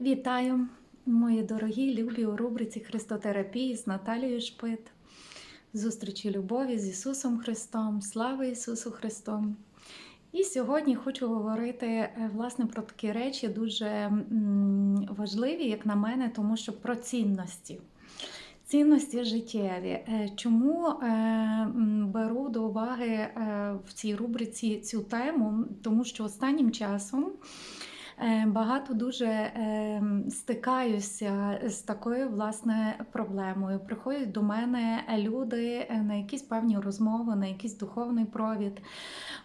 Вітаю, мої дорогі, любі у рубриці Христотерапії з Наталією Шпит. Зустрічі любові з Ісусом Христом, слава Ісусу Христу! І сьогодні хочу говорити е, власне про такі речі дуже важливі, як на мене, тому що про цінності. Цінності життєві. Е, Чому е, беру до уваги в цій рубриці цю тему? Тому що останнім часом багато дуже е, стикаюся з такою власне проблемою. Приходять до мене люди е, на якісь певні розмови, на якийсь духовний провід.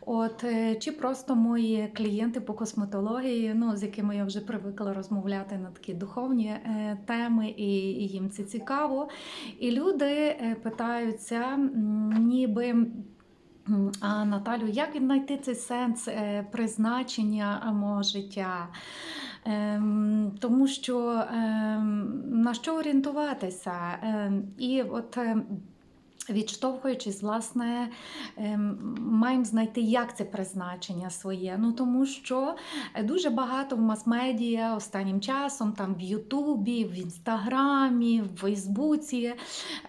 От, е, чи просто мої клієнти по косметології, ну, з якими я вже привикла розмовляти на такі духовні е, теми, і, їм це цікаво. І люди е, питаються, ніби. «М, А Наталю, як віднайти цей сенс е, призначення мого життя? Ем, Тому що ем, на що орієнтуватися? Ем, І от відштовхуючись, власне, ем, маємо знайти, як це призначення своє. Ну тому що дуже багато в мас-медіа останнім часом, там в Ютубі, в Інстаграмі, в Фейсбуці,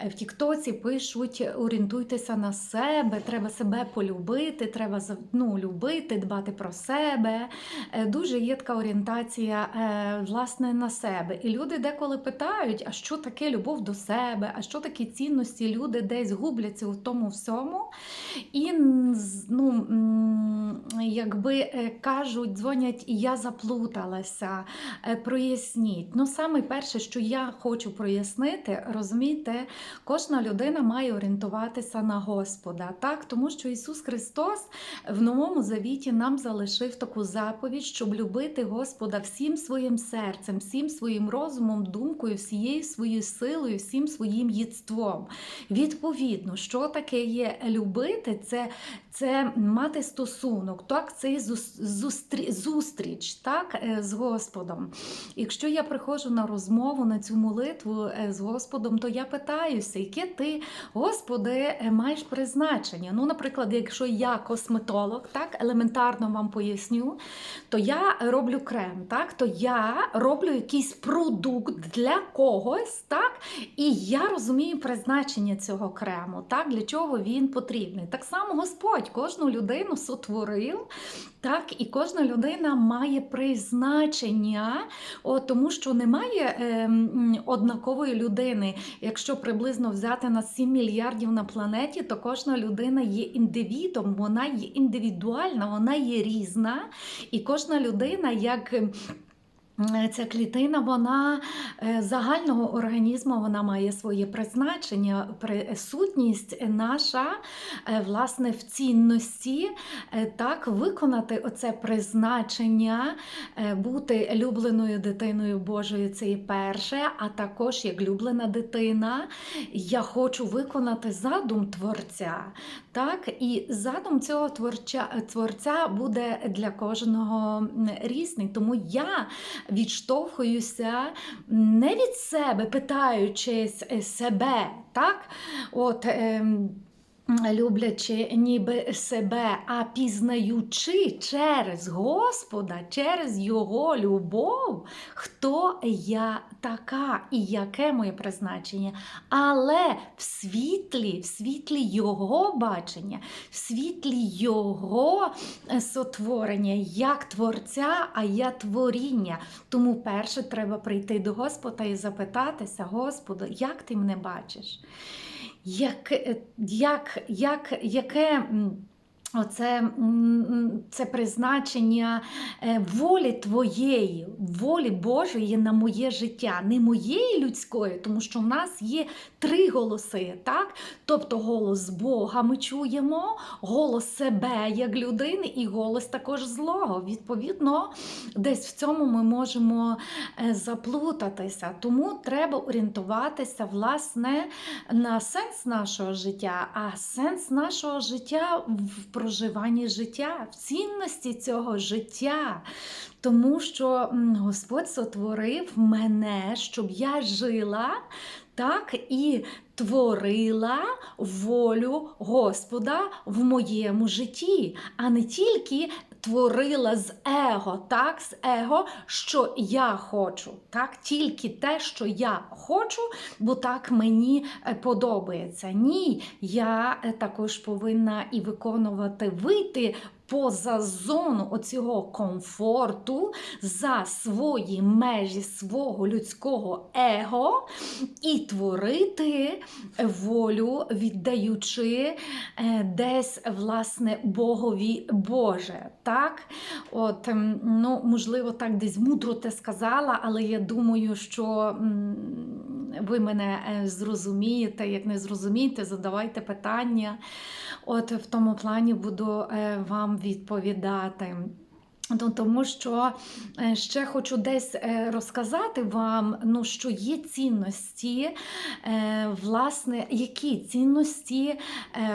е, в Тіктоці пишуть: орієнтуйтеся на себе, треба себе полюбити, треба ну, любити, дбати про себе. Е, Дуже є така орієнтація е, власне на себе. І люди деколи питають, а що таке любов до себе, а що такі цінності люди десь губляться у тому всьому. І ну, якби е, кажуть, дзвонять, і я заплуталася, е, проясніть. Ну, саме перше, що я хочу прояснити, розумієте, кожна людина має орієнтуватися на Господа, так? тому що Ісус Христос в Новому Завіті нам залишив таку заповідь, щоб любити Господа всім своїм серцем, всім своїм розумом, думкою, всією своєю силою, всім своїм єдством. Відповідно, що таке є любити, це, це мати стосунок, так, це є зустрі- зустріч так, е, з Господом. Якщо я приходжу на розмову, на цю молитву е, з Господом, то я питаюся, яке ти, Господи, е, маєш призначення. Ну, наприклад, якщо я косметолог, так, елементарно вам поясню, то я роблю крем, так, то я роблю якийсь продукт для когось, так, і я розумію призначення цього крему, так, для чого він потрібний. Так само Господь кожну людину сотворив, так, і кожна людина має призначення, о, тому що немає е, однакової людини. Якщо приблизно взяти на 7 мільярдів на планеті, то кожна людина є індивідом, вона є індивідуальна, вона є різна, і кожна людина як. М, Ця клітина, вона е, загального організму вона має своє призначення, при- сутність наша е, власне в цінності е, так виконати оце призначення, е, бути любленою дитиною Божою це і перше, а також як люблена дитина, я хочу виконати задум Творця. Так, і задум цього творця, творця буде для кожного різний. Тому я відштовхуюся не від себе, питаючись е, себе, так? От, ем, Люблячи ніби себе, а пізнаючи через Господа, через Його любов, хто я така і яке моє призначення. Але в світлі, в світлі Його бачення, в світлі Його е, сотворення, як творця, а я творіння. Тому перше треба прийти до Господа і запитатися, Господи, як ти мене бачиш? Як, е, як, як, яке оце це призначення е, волі твоєї, волі Божої на моє життя, не моєї людської, тому що в нас є три голоси, так? Тобто голос Бога ми чуємо, голос себе як людини і голос також злого. Відповідно, десь в цьому ми можемо е, заплутатися. Тому треба орієнтуватися власне на сенс нашого життя, а сенс нашого життя в проживанні життя, в цінності цього життя. тому що Господь сотворив мене, щоб я жила. Так і творила волю Господа в моєму житті, а не тільки творила з его, так, з его, що я хочу, так, тільки те, що я хочу, бо так мені е, подобається. Ні, я е, також повинна і виконувати вийти. Поза зону оцього комфорту за свої межі свого людського его і творити волю, віддаючи е, десь власне Богові Боже. Так? От, ем, ну, можливо, так десь мудро те сказала, але я думаю, що ви мене е, зрозумієте. Як не зрозумієте, задавайте питання. От в тому плані буду е, вам відповідати. Ну, Тому що е, ще хочу десь е, розказати вам, ну, що є цінності, е, власне, які цінності,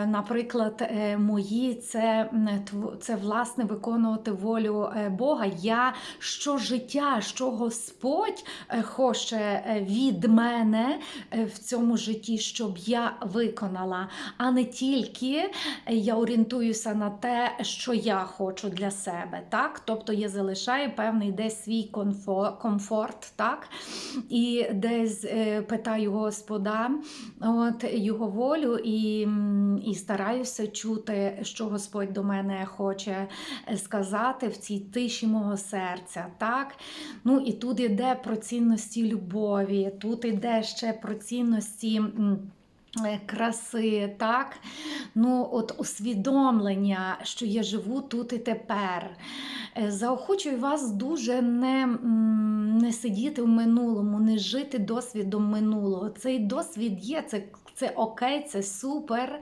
наприклад, мої, це, це власне виконувати волю Бога. Я що життя, що Господь хоче від мене в цьому житті, щоб я виконала, а не тільки я орієнтуюся на те, що я хочу для себе. Так? Тобто я залишаю певний десь свій комфо- комфорт, так? і десь е, питаю Господа от, його волю і, і стараюся чути, що Господь до мене хоче сказати в цій тиші мого серця. Так? Ну і тут іде про цінності любові, тут іде ще про цінності. Е, Краси, так? Ну, от усвідомлення, що я живу тут і тепер. Е, Заохочую вас дуже не, не сидіти в минулому, не жити досвідом минулого. Цей досвід є, це, це окей, це супер.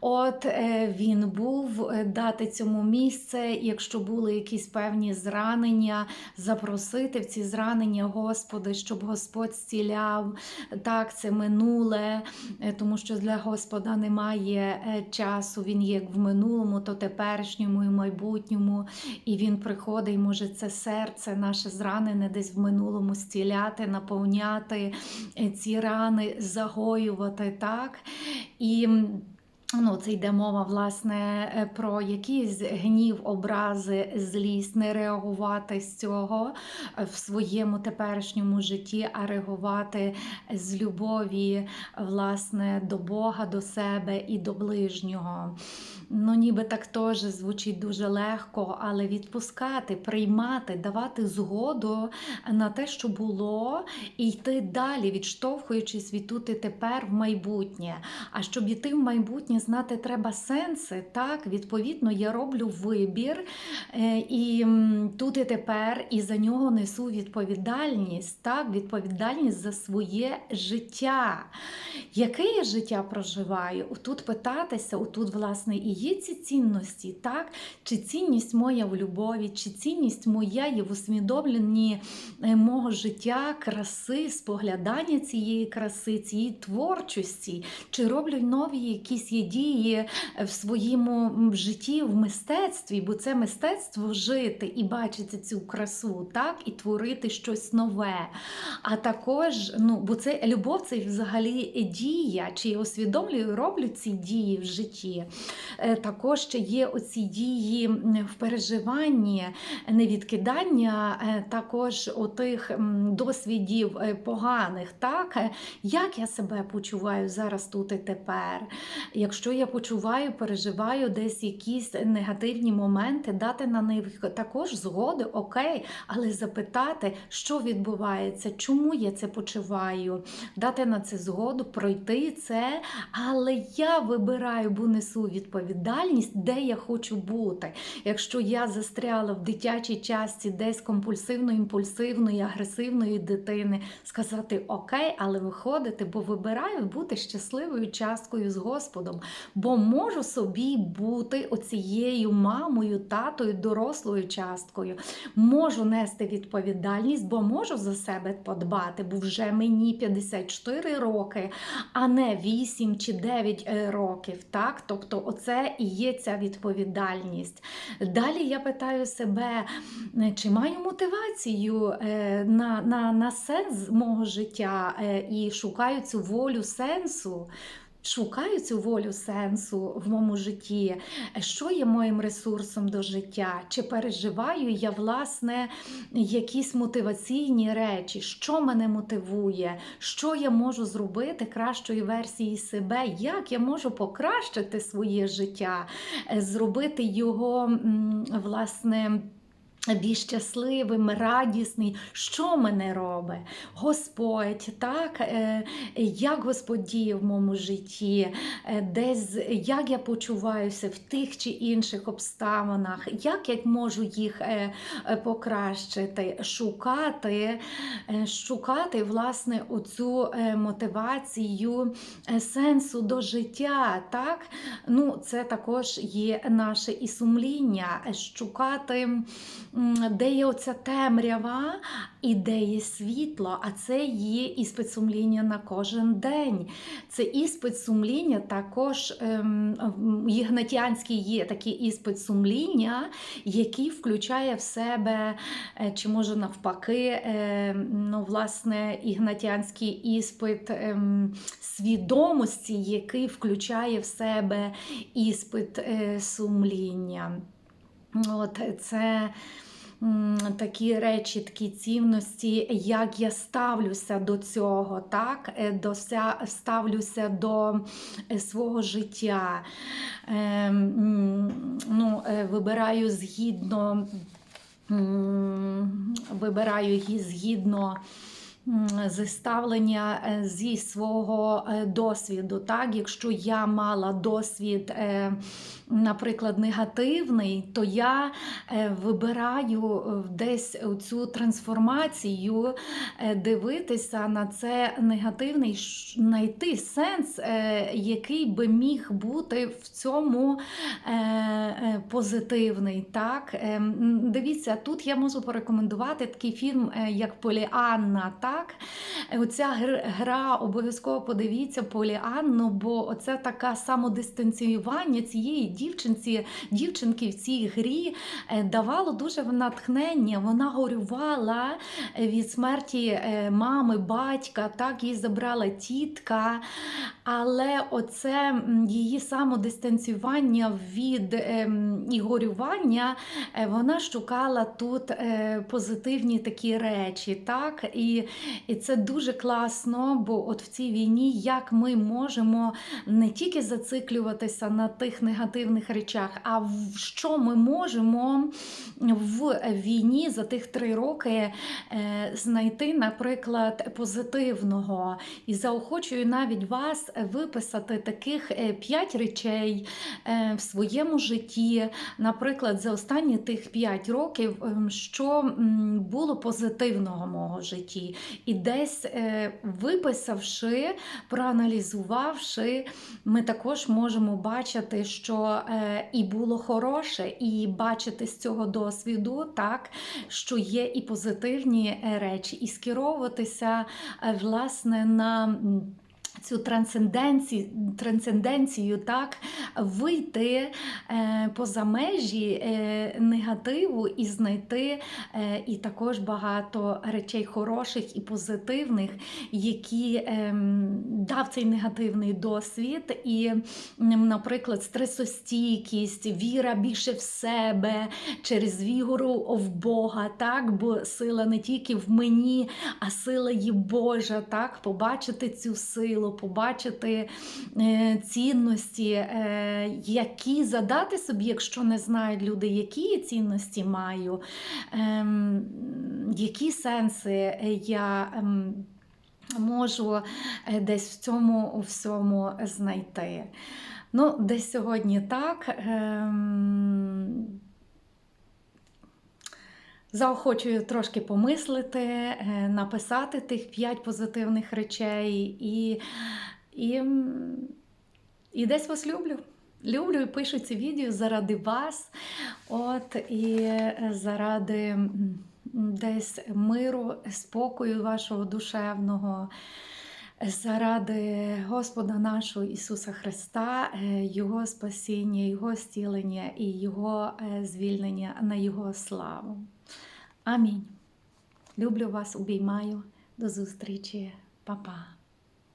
От е, він був е, дати цьому місце, якщо були якісь певні зранення, запросити в ці зранення Господи, щоб Господь зціляв. Так, це минуле, е, тому що для Господа немає часу. Він як в минулому, то теперішньому і майбутньому. І він приходить, може це серце наше зранене десь в минулому зціляти, наповняти ці рани, загоювати так. І Ну, це йде мова, власне, е, про якийсь гнів, образи, злість, не реагувати з цього е, в своєму теперішньому житті, а реагувати з любові, власне, до Бога, до себе і до ближнього. Ну, ніби так теж звучить дуже легко, але відпускати, приймати, давати згоду на те, що було, і йти далі, відштовхуючись від тут і тепер в майбутнє. А щоб йти в майбутнє, знати треба сенси. Так, відповідно, я роблю вибір е, і тут і тепер, і за нього несу відповідальність, так, відповідальність за своє життя. Яке я життя проживаю? Тут питатися, отут, власне, і є ці цінності, так? Чи цінність моя в любові, чи цінність моя є в усвідомленні е, мого життя, краси, споглядання цієї краси, цієї творчості, чи роблю нові якісь є дії в своєму житті, в мистецтві, бо це мистецтво жити і бачити цю красу, так, і творити щось нове. А також, ну, бо це любов це взагалі дія, чи я усвідомлюю, роблю ці дії в житті. Е, Також ще є оці дії в переживанні, невідкидання е, також отих досвідів е, поганих. Так? Як я себе почуваю зараз тут і тепер? Якщо я почуваю, переживаю десь якісь негативні моменти, дати на них також згоди, окей, але запитати, що відбувається, чому я це почуваю, дати на це згоду, пройти це, але я вибираю, бо несу відповідальність, де я хочу бути. Якщо я застряла в дитячій часті десь компульсивно-імпульсивної, агресивної дитини, сказати окей, але виходити, бо вибираю бути щасливою часткою з Господом. бо можу собі бути оцією мамою, татою, дорослою часткою. Можу нести відповідальність, бо можу за себе подбати, бо вже мені 54 роки, а не 8 чи 9 е, років. Так? Тобто, оце і є ця відповідальність. Далі я питаю себе, е, чи маю мотивацію е, на, на, на сенс мого життя е, і шукаю цю волю сенсу. Шукаю цю волю сенсу в моєму житті, що є моїм ресурсом до життя, чи переживаю я власне якісь мотиваційні речі, що мене мотивує, що я можу зробити кращої версії себе, як я можу покращити своє життя, зробити його власне. Більш щасливим, радісний, що мене робить? Господь, так, е, як Господь діє в моєму житті, е, десь як я почуваюся в тих чи інших обставинах, як я можу їх е, покращити, шукати, шукати власне оцю мотивацію сенсу до життя. Так? Ну, Це також є наше і сумління, шукати де є оця темрява і де є світло, а це є іспит сумління на кожен день. Це іспит сумління також ем, ігнатіанський є такий іспит сумління, який включає в себе, е, чи може навпаки, е, ну, власне, ігнатіанський іспит ем, свідомості, який включає в себе іспит е, сумління. От це такі речі, такі цінності, як я ставлюся до цього, так? е, до ся- ставлюся до е, свого життя. Е, ну, е, вибираю згідно, вибираю згідно. М, Зі ставлення е, зі свого е, досвіду. Так? Якщо я мала досвід, е, наприклад, негативний, то я вибираю десь цю трансформацію, дивитися на це негативний, знайти сенс, який би міг бути в цьому позитивний. Так? Е, Дивіться, тут я можу порекомендувати такий фільм, як Поліанна. Так? Е, Оця гра обов'язково подивіться Поліанну, бо оце таке самодистанціювання цієї дівчинці, дівчинки в цій грі е, давало дуже натхнення. Вона горювала е, від смерті е, мами, батька, так її забрала тітка. Але оце її самодистанціювання від ем, і горювання, е, вона шукала тут е, позитивні такі речі. Так? І, і це дуже класно, бо от в цій війні як ми можемо не тільки зациклюватися на тих негативних речах, а що ми можемо в війні за тих три роки е, знайти, наприклад, позитивного. І заохочую навіть вас виписати таких е, п'ять речей е, в своєму житті, наприклад, за останні тих п'ять років, ем, що було позитивного мого житті. І десь виписавши, проаналізувавши, ми також можемо бачити, що е, і було хороше, і бачити з цього досвіду, так, що є і позитивні е, речі, і скеровуватися е, власне на. Цю трансценденцію, трансценденцію, так, вийти е, поза межі е, негативу і знайти е, і також багато речей хороших і позитивних, які е, дав цей негативний досвід. І, наприклад, стресостійкість, віра більше в себе через віру в Бога, так, бо сила не тільки в мені, а сила є Божа, так, побачити цю силу, побачити е, цінності, е, які задати собі, якщо не знають люди, які я цінності маю, ем, які сенси я. ем, Можу е, десь в цьому всьому знайти. Ну, десь сьогодні так. Ем, Заохочую трошки помислити, е, написати тих п'ять позитивних речей і, і, І десь вас люблю. Люблю і пишу ці відео заради вас, от і е, заради десь миру, спокою вашого душевного, заради Господа нашого Ісуса Христа, е, Його спасіння, Його зцілення і Його звільнення на Його славу. Амінь. Люблю вас, обіймаю. До зустрічі, Па-па.